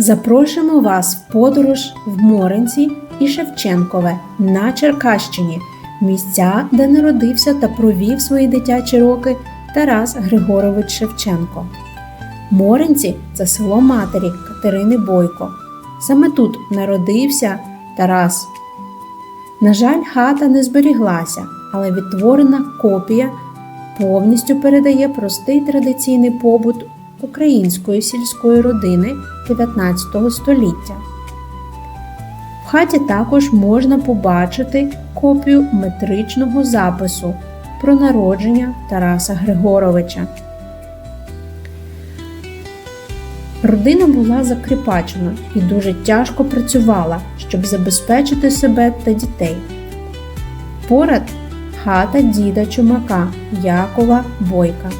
Запрошуємо вас в подорож в Моренці і Шевченкове на Черкащині, місця, де народився та провів свої дитячі роки Тарас Григорович Шевченко. Моренці це село матері Катерини Бойко. Саме тут народився Тарас. На жаль, хата не зберіглася, але відтворена копія повністю передає простий традиційний побут української сільської родини 19 століття. В хаті також можна побачити копію метричного запису про народження Тараса Григоровича. Родина була закріпачена і дуже тяжко працювала, щоб забезпечити себе та дітей. Поряд хата діда Чумака Якова Бойка.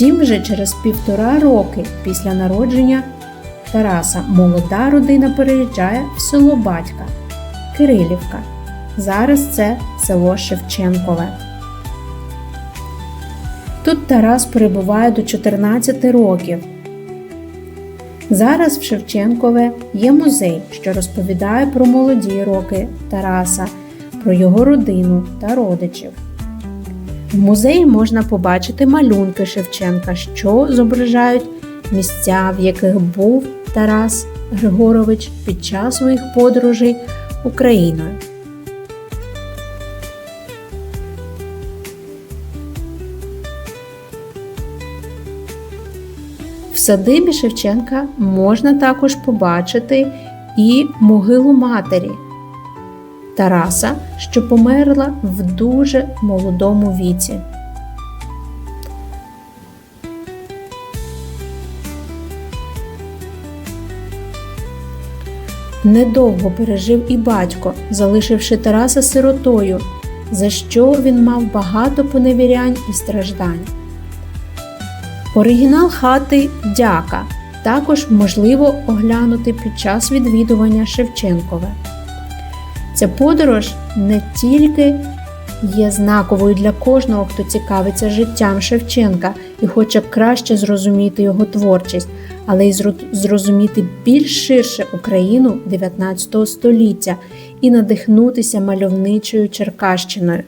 Втім, вже через півтора роки після народження Тараса молода родина переїжджає в село батька Кирилівка. Зараз це село Шевченкове. Тут Тарас перебуває до 14 років. Зараз в Шевченкове є музей, що розповідає про молоді роки Тараса, про його родину та родичів. В музеї можна побачити малюнки Шевченка, що зображають місця, в яких був Тарас Григорович під час своїх подорожей Україною. В садибі Шевченка можна також побачити і могилу матері Тараса, що померла в дуже молодому віці. Недовго пережив і батько, залишивши Тараса сиротою, за що він мав багато поневірянь і страждань. Оригінал хати Дяка також можливо оглянути під час відвідування Шевченкове. Ця подорож не тільки є знаковою для кожного, хто цікавиться життям Шевченка і хоче краще зрозуміти його творчість, але й зрозуміти більш ширше Україну 19 століття і надихнутися мальовничою Черкащиною.